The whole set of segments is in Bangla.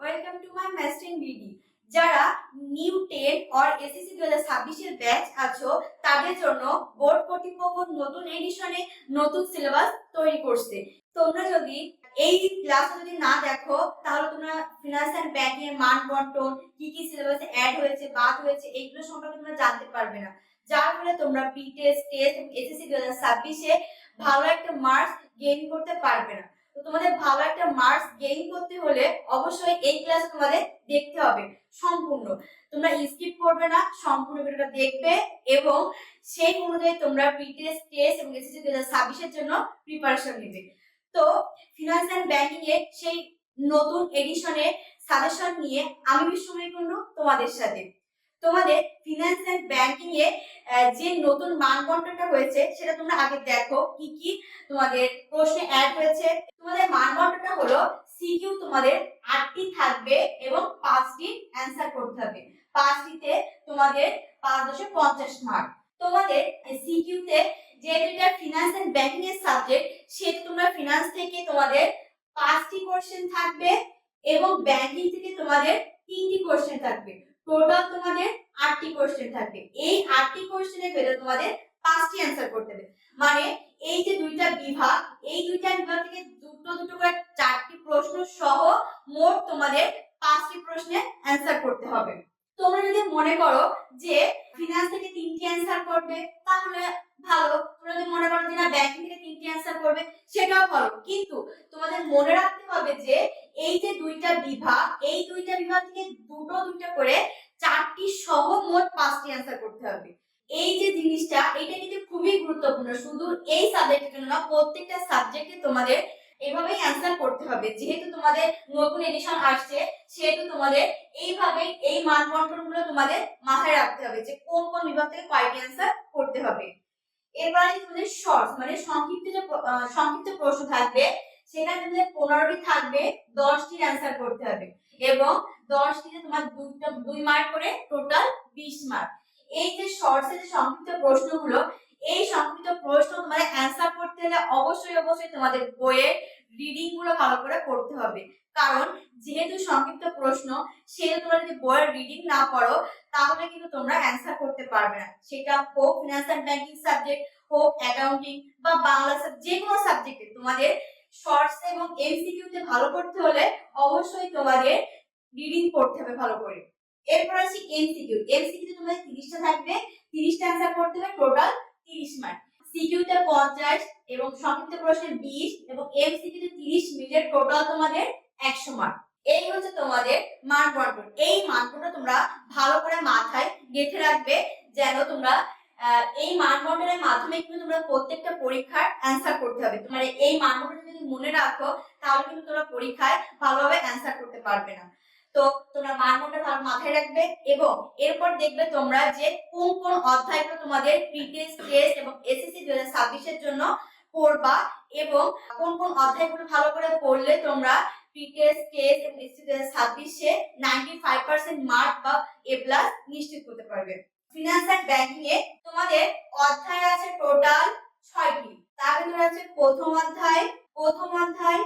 Welcome to my mastering BD যারা নিউ টেন অর এসএসসি দু হাজার ব্যাচ আছো, তাদের জন্য বোর্ড কর্তৃপক্ষ নতুন এডিশনে নতুন সিলেবাস তৈরি করছে। তোমরা যদি এই ক্লাস যদি না দেখো, তাহলে তোমরা ফিনান্স অ্যান্ড ব্যাংকিং এর মান বন্টন, কি কি সিলেবাসে অ্যাড হয়েছে, বাদ হয়েছে, এইগুলো সম্পর্কে তোমরা জানতে পারবে না। যার ফলে তোমরা প্রি টেস্ট টেস্ট এবং এসএসসি দু হাজার ছাব্বিশে ভালো একটা মার্কস গেইন করতে পারবে না। তো তোমাদের ভালো একটা মার্কস গেইন করতে হলে অবশ্যই এই ক্লাস তোমাদের দেখতে হবে সম্পূর্ণ। তোমরা স্কিপ করবে না, সম্পূর্ণ ভিডিওটা দেখবে এবং সেই অনুযায়ী তোমরা প্রিটেস্ট টেস্ট এবং এসএসসি দু হাজার জন্য প্রিপারেশন নেবে। তো ফিনান্স অ্যান্ড ব্যাংকিং এর সেই নতুন এডিশনে সাজেশন নিয়ে আমি বিশ্বময় তোমাদের সাথে। তোমাদের ফিনান্স অ্যান্ড ব্যাংকিং এ যে নতুন মানদণ্ডটা হয়েছে, সেটা তোমরা আগে দেখো, কি কি তোমাদের প্রশ্নে অ্যাড হয়েছে। তোমাদের মানদণ্ডটা হলো সিকিউ তোমাদের আটটি থাকবে এবং পাঁচটি অ্যান্সার করতে হবে। পাঁচটিতে তোমাদের পাঁচ দশে পঞ্চাশ মার্ক তোমাদের সিকিউতে যে দুইটা ফিনান্স এন্ড ব্যাংকিং এর সাবজেক্ট সেটা তোমরা ফিনান্স থেকে তোমাদের পাঁচটি কোশ্চেন থাকবে এবং ব্যাংকিং থেকে তোমাদের তিনটি কোশ্চেন থাকবে। টোটাল তোমাদের আটটি কোশ্চেন থাকবে। এই আটটি কোশ্চেনের ভেতরে তোমাদের পাঁচটি অ্যান্সার করতে হবে। মানে এই যে দুইটা বিভাগ, এই দুইটা বিভাগ থেকে দুটো দুটো করে চারটি প্রশ্ন সহ মোট তোমাদের পাঁচটি প্রশ্নে অ্যান্সার করতে হবে। তোমরা যদি মনে করো যে ফিনান্স থেকে তিনটি অ্যান্সার করবে, তাহলে ভালো। তোমরা যদি মনে করো যে না ব্যাংকিং থেকে তিনটি অ্যান্সার করবে, সেটাও ভালো। কিন্তু তোমাদের মনে রাখতে হবে যে এই যে দুইটা বিভাগ, এই দুইটা বিভাগ থেকে দুটো দুটো করে চারটি সহ মোট পাঁচটি অ্যান্সার করতে হবে। এই যে জিনিসটা এটা কিন্তু খুবই গুরুত্বপূর্ণ। শুধু এই সাবজেক্টের জন্য না, প্রত্যেকটা সাবজেক্টে তোমাদের এভাবেই অ্যান্সার করতে হবে। যেহেতু তোমাদের নতুন এডিশন আসছে, সেহেতু তোমাদের এইভাবেই এই মানবন্টনগুলো তোমাদের মাথায় রাখতে হবে যে কোন কোন বিভাগ থেকে কয়টি অ্যান্সার করতে হবে। এরপর তোমাদের শর্টস মানে সংক্ষিপ্ত যে সংক্ষিপ্ত প্রশ্ন থাকবে সেখানে তোমাদের পনেরোটি থাকবে, দশটির অ্যান্সার করতে হবে। এবং দশটিতে তোমার দুইটা, দুই মার্ক করে টোটাল বিশ মার্ক এই যে শর্টস এর যে সংক্ষিপ্ত প্রশ্নগুলো, এই সংক্ষিপ্ত প্রশ্ন তোমাদের অ্যান্সার করতে হলে অবশ্যই অবশ্যই তোমাদের বইয়ের রিডিংগুলো ভালো করে করতে হবে। কারণ যেহেতু সংক্ষিপ্ত প্রশ্ন, সেহেতু তোমরা যদি বইয়ের রিডিং না পড়ো, তাহলে কিন্তু তোমরা অ্যান্সার করতে পারবে না। সেটা হোক ফিনান্স অ্যান্ড ব্যাংকিং সাবজেক্ট হোক অ্যাকাউন্টিং বা বাংলা যে কোনো সাবজেক্টে তোমাদের শর্টস এবং এমসিকিউ তে ভালো করতে হলে অবশ্যই তোমাদের রিডিং পড়তে হবে ভালো করে। এরপর আছে এমসিকিউ এমসিকিউ তে তোমাদের তিরিশটা থাকবে। তিরিশটা অ্যান্সার করতে হবে টোটাল তিরিশ মার্ক সিকিউতে পঞ্চাশ এবং সংক্ষিপ্ত প্রশ্নে বিশ এবং এমসিকিউতে তিরিশ মিনিটের টোটাল তোমাদের একশো মার্ক এই হচ্ছে তোমাদের মান বন্টন এই মানগুলো তোমরা ভালো করে মাথায় গেঁথে রাখবে যেন তোমরা এই মান বন্টনের মাধ্যমে কিন্তু তোমরা প্রত্যেকটা পরীক্ষার অ্যান্সার করতে হবে। তোমার এই মানগুলো যদি মনে রাখো, তাহলে কিন্তু তোমরা পরীক্ষায় ভালোভাবে অ্যান্সার করতে পারবে না। তো তোমরা মান বন্টন ভালো মাথায় রাখবে এবং এরপর দেখবে তোমরা যে কোন কোন অধ্যায়গুলো তোমাদের প্রিটেস্ট টেস্ট এবং এসএসসি দু হাজার জন্য পড়বা এবং কোন কোন অধ্যায়গুলো ভালো করে পড়লে তোমরা প্রিটেস্ট টেস্ট এবং এসএসসি দু হাজার ছাব্বিশে নাইনটি ফাইভ পার্সেন্ট মার্ক বা এ প্লাস নিশ্চিত করতে পারবে। ফিনান্স অ্যান্ড ব্যাংকিং এ তোমাদের অধ্যায় আছে টোটাল ছয়টি। তার ভিতরে আছে প্রথম অধ্যায় প্রথম অধ্যায়,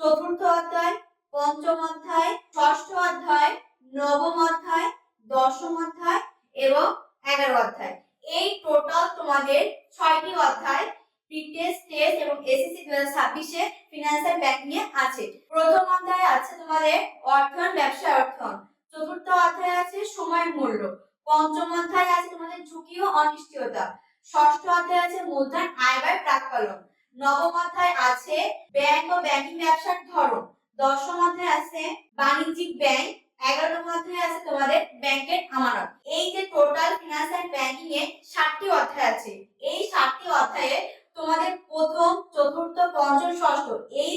চতুর্থ অধ্যায়, পঞ্চম অধ্যায়, ষষ্ঠ অধ্যায়, নবম অধ্যায়, দশম অধ্যায় এবং এগারো অধ্যায়। এই টোটাল তোমাদের ছয়টি অধ্যায় প্রিটেস্ট টেস্ট এবং এসএসসি দু হাজার ছাব্বিশে ফিনান্সিয়াল ব্যাংকিং এ আছে। প্রথম অধ্যায় আছে তোমাদের অর্থন ব্যবসা অর্থন। চতুর্থ অধ্যায় আছে সময়ের মূল্য। পঞ্চম অধ্যায় আছে তোমাদের ঝুঁকি ও অনিশ্চয়তা। ষষ্ঠ অধ্যায় আছে মূলধন, আয় ব্যয় প্রাক্কলন নবম অধ্যায় আছে ব্যাংক ও ব্যাংকিং ব্যবসার ধরন। দশম অধ্যায় আছে বাণিজ্যিক ব্যাংক। এগারোতম অধ্যায় আছে তোমাদের ব্যাংকের আমানত। এই যে টোটাল ফিনান্স অ্যান্ড ব্যাংকিং এ ষাটটি অধ্যায় আছে, এই ষাটটি অধ্যায়ে তোমাদের প্রথম, চতুর্থ, পঞ্চম, ষষ্ঠ, এই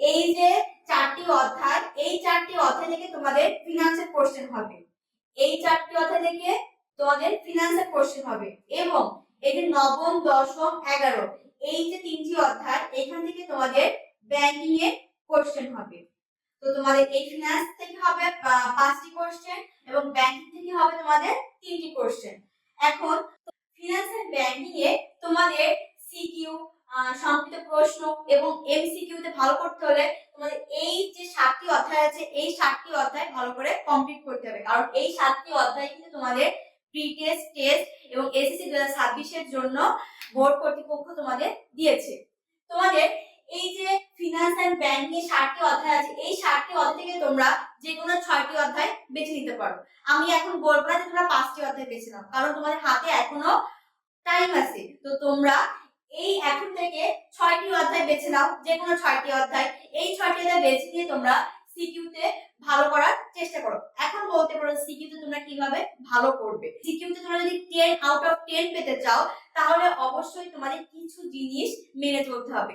এই যে চারটি অধ্যায়, এই চারটি অধ্যায় থেকে তোমাদের ফিনান্সের কোশ্চেন হবে। এই চারটি অধ্যায় থেকে তোমাদের ফিনান্সের কোশ্চেন হবে। এবং এই যে নবম, দশম, এগারো, এই যে তিনটি অধ্যায়, এখান থেকে তোমাদের ব্যাংকিং এর কোশ্চেন হবে। তো তোমাদের এই ফিনান্স থেকে হবে পাঁচটি কোশ্চেন এবং ব্যাংকিং থেকে হবে তোমাদের তিনটি কোশ্চেন এখন ফিনান্স এন্ড ব্যাংকিং এ তোমাদের সিকিউ সংক্ষিপ্ত প্রশ্ন এবং এমসিকিউ তে ভালো করতে হলে তোমাদের এই যে সাতটি অধ্যায় আছে, এই সাতটি অধ্যায় ভালো করে কমপ্লিট করতে হবে। কারণ এই সাতটি অধ্যায় কিন্তু তোমাদের প্রি টেস্ট টেস্ট এবং এসএসসি দু হাজার জন্য বোর্ড কর্তৃপক্ষ তোমাদের দিয়েছে। তোমাদের এই যে ফিনান্স অ্যান্ড ব্যাংকিং সাতটি অধ্যায় আছে, এই সাতটি অধ্যায় থেকে তোমরা যে কোনো ছয়টি অধ্যায় বেছে নিতে পারো। আমি এখন বলব না যে তোমরা পাঁচটি অধ্যায় বেছে নাও, কারণ তোমাদের হাতে এখনও টাইম আছে। তো তোমরা এই এখন থেকে ছয়টি অধ্যায় বেছে নাও যে কোনো ছয়টি অধ্যায়। এই ছয়টি অধ্যায় বেছে নিয়ে তোমরা সিকিউতে ভালো করার চেষ্টা করো। এখন বলতে পারো সিকিউতে তোমরা কীভাবে ভালো করবে। সিকিউতে তোমরা যদি টেন আউট অফ টেন পেতে চাও, তাহলে অবশ্যই তোমাদের কিছু জিনিস মেনে চলতে হবে।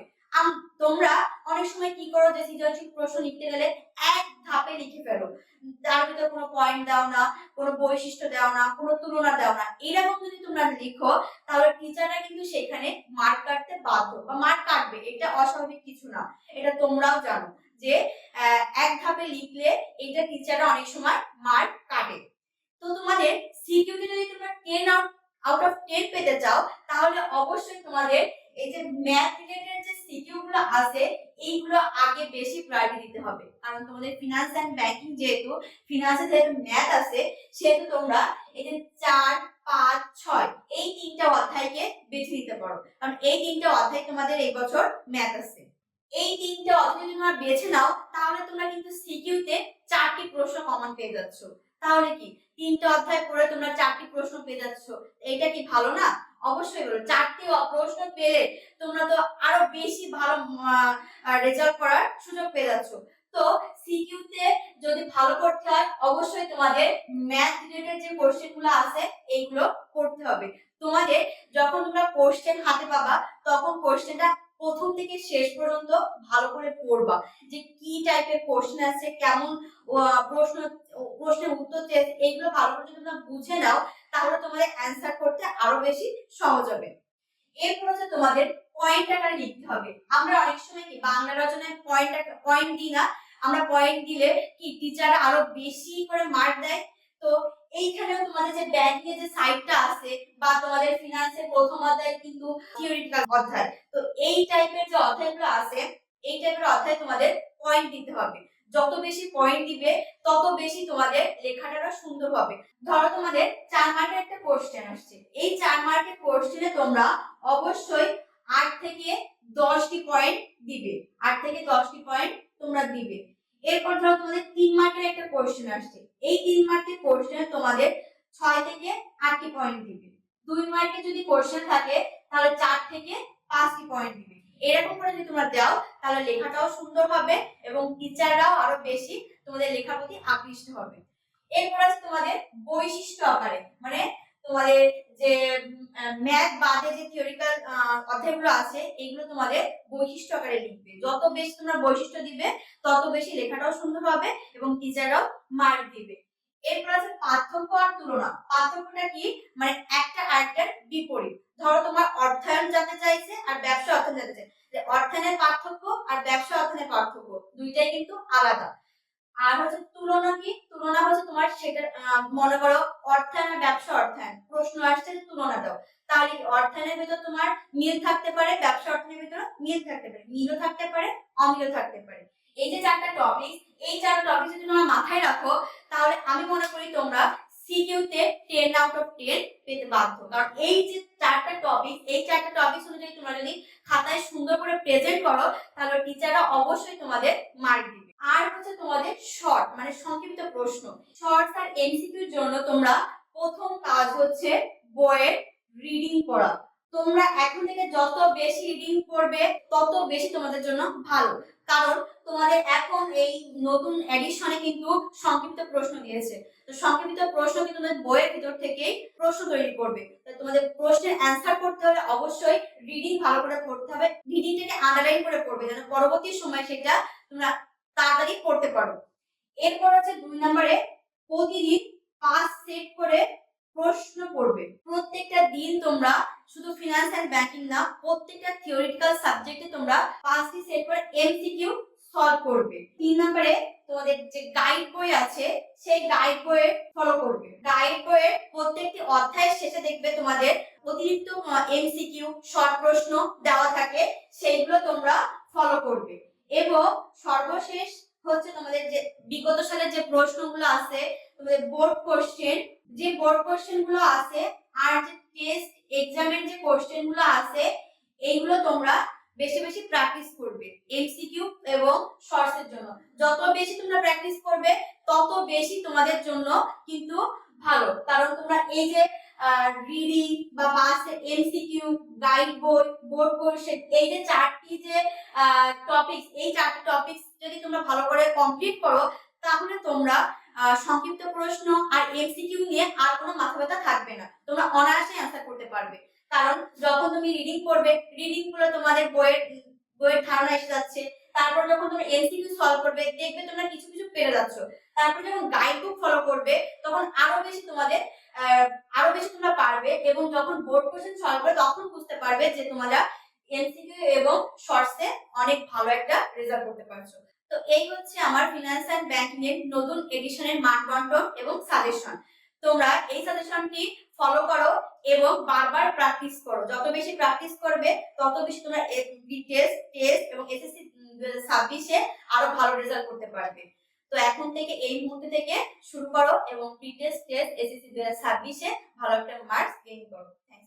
তোমরা অনেক সময় কি করো যে সৃজনশীল প্রশ্ন লিখতে গেলে এক ধাপে লিখে ফেলো। তার ভিতরে কোনো পয়েন্ট দাও না, কোনো বৈশিষ্ট্য দাও না, কোনো তুলনা দাও না। এরকম যদি তোমরা লিখো, তাহলে টিচাররা কিন্তু সেখানে মার্ক কাটতে বাধ্য বা মার্ক কাটবে। এটা অস্বাভাবিক কিছু না। এটা তোমরাও জানো যে এক ধাপে লিখলে এটা টিচাররা অনেক সময় মার্ক কাটে। তো তোমাদের সিকিউতে যদি তোমরা ten out out of ten পেতে চাও, তাহলে অবশ্যই তোমাদের এই যে ম্যাথ রিলেটেড যে সিকিউ গুলো আছে, এইগুলো আগে বেশি প্রায়োরিটি দিতে হবে। কারণ তোমাদের ফিনান্স অ্যান্ড ব্যাংকিং যেহেতু ফিনান্সে যেহেতু ম্যাথ আছে, সেহেতু তোমরা এই যে চার, পাঁচ, ছয়, এই তিনটা অধ্যায়কে বেছে নিতে পারো। কারণ এই তিনটা অধ্যায় তোমাদের এই বছর ম্যাথ আছে। এই তিনটা অধ্যায় যদি তোমরা বেছে নাও, তাহলে তোমরা কিন্তু সিকিউতে চারটি প্রশ্ন কমন পেয়ে যাচ্ছ। তাহলে কি? তিনটা অধ্যায় পড়ে তোমরা চারটি প্রশ্ন পেয়ে যাচ্ছ। এটা কি ভালো না? অবশ্যই ভালো চারটি প্রশ্ন পেলে তোমরা তো আরও বেশি ভালো রেজাল্ট করার সুযোগ পেয়ে যাচ্ছ। তো সিকিউতে যদি ভালো করতে হয়, অবশ্যই তোমাদের ম্যাথ রিলেটেড যে কোশ্চেনগুলো আছে, এইগুলো করতে হবে। তোমাদের যখন তোমরা কোশ্চেন হাতে পাবা, তখন কোশ্চেনটা প্রথম থেকে শেষ পর্যন্ত ভালো করে পড়বা যে কি টাইপের কোশ্চেন আছে, কেমন প্রশ্ন, প্রশ্নের উত্তর এইগুলো ভালো করে যদি তোমরা বুঝে নাও তাহলে তোমাদের অ্যান্সার করতে আরও বেশি সহজ হবে। এরপর হচ্ছে তোমাদের পয়েন্ট আকারে লিখতে হবে। আমরা অনেক সময় কি বাংলা রচনায় পয়েন্ট পয়েন্ট দিই না। আমরা পয়েন্ট দিলে কি টিচাররা আরও বেশি করে মার্ক দেয়? তো এইখানেও তোমাদের যে ব্যাংকিং এর যে সাইডটা আছে বা তোমাদের ফিনান্সের প্রথম অধ্যায় কিন্তু থিওরিটিক্যাল অধ্যায়। তো এই টাইপের যে অধ্যায়গুলো আছে, এই টাইপের অধ্যায় তোমাদের পয়েন্ট দিতে হবে। যত বেশি পয়েন্ট দিবে, তত বেশি তোমাদের লেখাটা সুন্দর হবে। ধরো তোমাদের চার মার্কের একটা কোশ্চেন আসছে। এই চার মার্কের কোশ্চেনে তোমরা অবশ্যই আট থেকে দশটি পয়েন্ট দিবে। আট থেকে দশটি পয়েন্ট তোমরা দিবে। এরপর ধরো তোমাদের তিন মার্কের একটা কোশ্চেন আসছে। এই তিন মার্কের কোশ্চেনে তোমাদের ছয় থেকে আটটি পয়েন্ট দিবে। দুই মার্কে যদি কোশ্চেন থাকে, তাহলে চার থেকে পাঁচটি পয়েন্ট দিবে। এরকম করে যদি তোমরা দাও, তাহলে লেখাটাও সুন্দর হবে এবং টিচাররাও আরও বেশি তোমাদের লেখার প্রতি আকৃষ্ট হবে। এরপর আছে তোমাদের বৈশিষ্ট্য আকারে মানে তোমাদের যে ম্যাথ বাদে যে থিওরিক্যাল অধ্যায়গুলো আছে এগুলো তোমাদের বৈশিষ্ট্য আকারে লিখবে। যত বেশি তোমরা বৈশিষ্ট্য দিবে, তত বেশি লেখাটাও সুন্দর হবে এবং টিচাররাও মার্ক দিবে। এরপর আছে পার্থক্য আর তুলনা। পার্থক্যটা কি? মানে একটা আরেকটার বিপরীত। ধরো তোমার অর্থায়ন জানতে চাইছে আর ব্যবসা অর্থায়ন জানতে চাইছে। অর্থায়নের পার্থক্য আর ব্যবসা অর্থায়নের পার্থক্য। দুইটাই কিন্তু আলাদা। আর হচ্ছে তুলনা কি? তুলনা হচ্ছে তোমার সেটা মনে করো অর্থায়ন আর ব্যবসা অর্থায়ন। প্রশ্ন আসছে যে তুলনা দাও তাহলে অর্থায়নের ভিতর তোমার মিল থাকতে পারে, ব্যবসা অর্থায়নের ভিতর মিল থাকতে পারে। মিলও থাকতে পারে, অমিলও থাকতে পারে। এই যে চারটা টপিক এই চারটা টপিক যদি তোমরা মাথায় রাখো, তাহলে আমি মনে করি তোমরা সিকিউতে টেন আউট অফ টেন পেতে বাধ্য। কারণ এই যে চারটা টপিক এই চারটা টপিক অনুযায়ী তোমরা যদি খাতায় সুন্দর করে প্রেজেন্ট করো, তাহলে টিচাররা অবশ্যই তোমাদের মার্ক দিবে। আর হচ্ছে তোমাদের শর্ট মানে সংক্ষিপ্ত প্রশ্ন। শর্টস আর এমসিকিউর জন্য তোমরা প্রথম কাজ হচ্ছে বইয়ের রিডিং পড়া তোমরা এখন থেকে যত বেশি রিডিং করবে, তত বেশি তোমাদের জন্য ভালো। কারণ তোমাদের এখন এই নতুন এডিশনে কিন্তু সংক্ষিপ্ত প্রশ্ন দিয়েছে। তো সংক্ষিপ্ত প্রশ্ন কিন্তু তোমাদের বইয়ের ভিতর থেকেই প্রশ্ন তৈরি করবে? তোমাদের প্রশ্নের অ্যান্সার করতে হলে অবশ্যই রিডিং ভালো করে পড়তে হবে। রিডিংটাকে আন্ডারলাইন করে পড়বে, যেন পরবর্তী সময় সেটা তোমরা তাড়াতাড়ি পড়তে পারো। এরপর হচ্ছে দুই নম্বরে প্রতিদিন পাঁচ সেট করে প্রশ্ন পড়বে প্রত্যেকটা দিন তোমরা শুধু ফিনান্স এন্ড ব্যাংকিং না, প্রত্যেকটা থিওরিটিক্যাল সাবজেক্টে তোমরা পাঁচটি সেট করে এমসিকিউ সলভ করবে। তিন নম্বরে তোমাদের যে গাইড বই আছে, সেই গাইড বইয়ে ফলো করবে। গাইড বইয়ের প্রত্যেকটি অধ্যায়ের শেষে দেখবে তোমাদের অতিরিক্ত এমসিকিউ শর্ট প্রশ্ন দেওয়া থাকে, সেইগুলো তোমরা ফলো করবে। এবং সর্বশেষ হচ্ছে তোমাদের যে বিগত সালের যে প্রশ্নগুলো আছে, তোমাদের বোর্ড কোশ্চেন যে বোর্ড কোশ্চেনগুলো আছে আর যে টেস্ট এক্সামের যে কোশ্চেনগুলো আছে, এইগুলো তোমরা বেশি বেশি প্র্যাকটিস করবে এমসিকিউ এবং শর্টস এর জন্য। যত বেশি তোমরা প্র্যাকটিস করবে, তত বেশি তোমাদের জন্য কিন্তু ভালো। কারণ তোমরা এই যে রিডিং বা বাসের এমসিকিউ গাইড বই বোর্ড কোশ্চেন এই যে চারটি যে টপিকস এই চারটি টপিকস যদি তোমরা ভালো করে কমপ্লিট করো তাহলে তোমরা সংক্ষিপ্ত প্রশ্ন আর এমসিকিউ নিয়ে আর কোনো মাথা ব্যথা থাকবে না। তোমরা অনায়াসে অ্যান্সার করতে পারবে। কারণ যখন তুমি রিডিং করবে রিডিংগুলো তোমাদের বইয়ের বইয়ের ধারণা এসে যাচ্ছে। তারপর যখন তুমি এমসিকিউ সলভ করবে, দেখবে তোমরা কিছু কিছু পেরে যাচ্ছ। তারপর যখন গাইড বুক ফলো করবে, তখন আরও বেশি তোমাদের আরও বেশি তোমরা পারবে এবং যখন বোর্ড কোশ্চেন সলভ করবে, তখন বুঝতে পারবে যে তোমরা এমসিকিউ এবং শর্টসে অনেক ভালো একটা রেজাল্ট করতে পারছ। তো এই হচ্ছে আমার ফিনান্স অ্যান্ড ব্যাংকিং এর নতুন এডিশনের মানদণ্ড এবং সাজেশন তোমরা এই সাজেশনটি ফলো করো এবং বারবার প্র্যাকটিস করো। যত বেশি প্র্যাকটিস করবে, তত বেশি তোমরা টেস্ট টেস্ট এবং এসএসসি ছাব্বিশে আরও ভালো রেজাল্ট করতে পারবে। তো এখন থেকে এই মুহূর্তে থেকে শুরু করো এবং প্রি টেস্ট টেস্ট এসএসসি দু হাজার ছাব্বিশে ভালো একটা মার্কস গেইন করো। থ্যাংকস